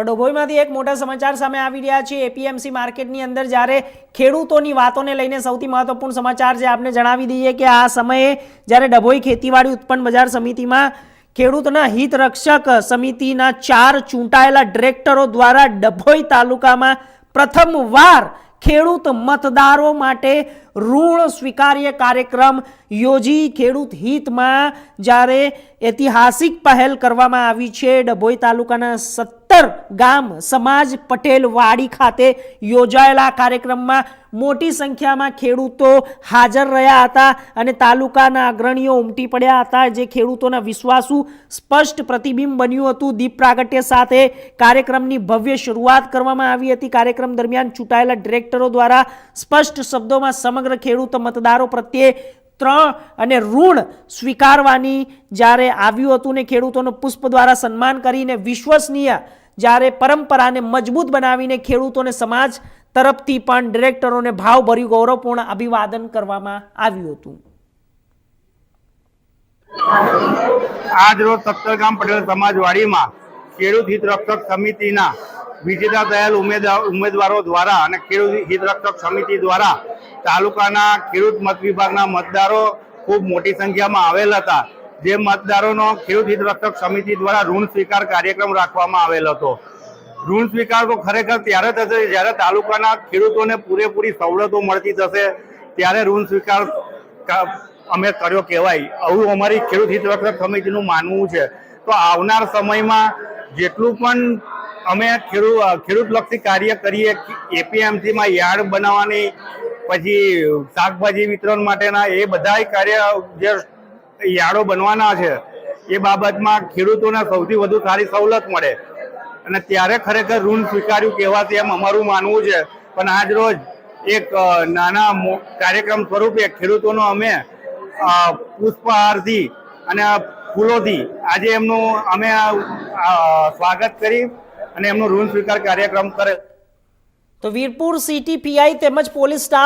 તો ડોભોઈમાંથી એક મોટા સમાચાર સામે આવી રહ્યા છે. એપીએમસી માર્કેટની અંદર જ્યારે ખેડૂતોની વાતોને લઈને સૌથી મહત્વપૂર્ણ સમાચાર છે આપને જણાવી દઈએ કે આ સમયે જ્યારે ડભોઈ ખેતીવાડી ઉત્પન્ન બજાર સમિતિમાં ખેડૂતના હિત રક્ષક સમિતિના ચાર ચૂંટાયેલા ડિરેક્ટરો દ્વારા ડભોઈ તાલુકામાં પ્રથમવાર ખેડૂત મતદારો માટે ઋણ સ્વીકાર્ય કાર્યક્રમ યોજી ખેડૂત હિતમાં જ્યારે ઐતિહાસિક પહેલ કરવામાં આવી છે. ડભોઈ તાલુકાના સત્તર ગામ, સમાજ, પટેલ, વાડી ખાતે યોજાયેલા કાર્યક્રમમાં મોટી સંખ્યામાં ખેડૂતો હાજર રહ્યા હતા અને તાલુકાના અગ્રણીઓ ઉમટી પડ્યા હતા. જે ખેડૂતોના વિશ્વાસુ સ્પષ્ટ પ્રતિબિંબ બન્યું હતું. દીપ પ્રાગટ્ય સાથે કાર્યક્રમની ભવ્ય શરૂઆત કરવામાં આવી હતી. કાર્યક્રમ દરમિયાન ચૂંટાયેલા ડિરેક્ટરો દ્વારા સ્પષ્ટ શબ્દોમાં સમગ્ર ખેડૂત મતદારો પ્રત્યે ત્રણ અને ઋણ સ્વીકારવાની જ્યારે આવ્યું હતું ને ખેડૂતોનું પુષ્પ દ્વારા સન્માન કરીને વિશ્વસનીય જ્યારે પરંપરાને મજબૂત બનાવીને ખેડૂતોને સમાજ તરફથી પણ ડિરેક્ટરોને ભાવભર્યું ગૌરવપૂર્ણ અભિવાદન કરવામાં આવ્યું હતું. આજ રોજ પટેલ સમાજવાડીમાં ખેડૂત હિત રક્ષક સમિતિના વિજેતા થયેલ ઉમેદવાર દ્વારા અને ખેડૂત હિત રક્ષક સમિતિ દ્વારા તાલુકાના ખેડૂત મત વિભાગના મતદારો ખૂબ મોટી સંખ્યામાં આવેલ હતા. જે મતદારોનો ખેડૂત હિત રક્ષક સમિતિ દ્વારા ઋણ સ્વીકાર કાર્યક્રમ રાખવામાં આવેલ હતો. ઋણ સ્વીકાર તો ખરેખર ત્યારે થશે જ્યારે તાલુકાના ખેડૂતોને પૂરેપૂરી સવલતો મળતી થશે ત્યારે ઋણ સ્વીકાર અમે કર્યો કહેવાય. આવું અમારી ખેડૂત હિત રક્ષક સમિતિનું માનવું છે. તો આવનાર સમયમાં જેટલું પણ અમે ખેડૂત ખેડૂતલક્ષી કાર્ય કરીએ, એપીએમસીમાં યાર્ડ બનાવવાની, પછી શાકભાજી વિતરણ માટેના એ બધાય કાર્ય જે યાર્ડો બનવાના છે, એ બાબતમાં ખેડૂતોને સૌથી વધુ સારી સવલત મળે. અને ત્યારે ખરેખર ઋણ સ્વીકાર્યું કહેવાશે એમ અમારું માનવું છે. પણ આજ રોજ એક નાના કાર્યક્રમ સ્વરૂપે ખેડૂતોનો અમે પુષ્પહારથી અને ફૂલોથી આજે એમનું અમે સ્વાગત કરી અને એમનો ઋણ સ્વીકાર કાર્યક્રમ કરે. તો વીરપુર સિટી પીઆઈ તેમજ પોલીસ સ્ટાફ